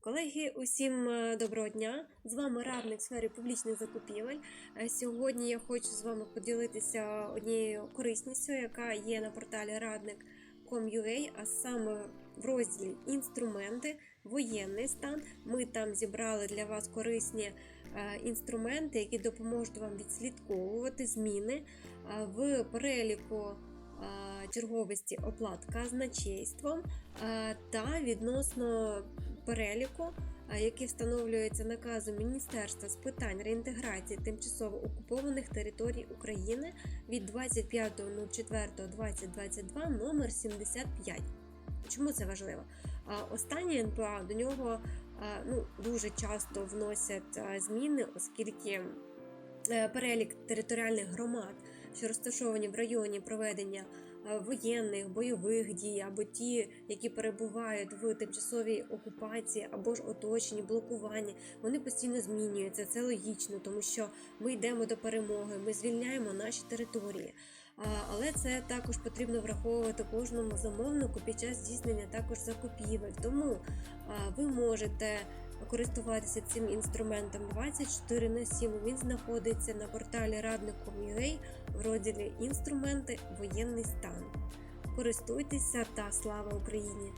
Колеги, усім е, доброго дня! З вами радник в сфері публічних закупівель. Е, Сьогодні я хочу з вами поділитися однією корисністю, яка є на порталі радник.com.ua, а саме в розділі інструменти, воєнний стан. Ми там зібрали для вас корисні е, інструменти, які допоможуть вам відслідковувати зміни в переліку черговості оплат казначейством та відносно переліку, який встановлюється наказом Міністерства з питань реінтеграції тимчасово окупованих територій України від 25.04.2022 номер 75. Чому це важливо? А, Останнє НПА до нього ну, дуже часто вносять зміни, оскільки е, перелік територіальних громад, що розташовані в районі проведення воєнних бойових дій, або ті, які перебувають в тимчасовій окупації, або ж оточенні, блокуванні, вони постійно змінюються. Це логічно, тому що ми йдемо до перемоги, ми звільняємо наші території. Але це також потрібно враховувати кожному замовнику під час здійснення також закупівель. Тому ви можете користуватися цим інструментом 24 на 7. Він знаходиться на порталі радник.com.ua в розділі Інструменти воєнний стан. Користуйтеся та слава Україні!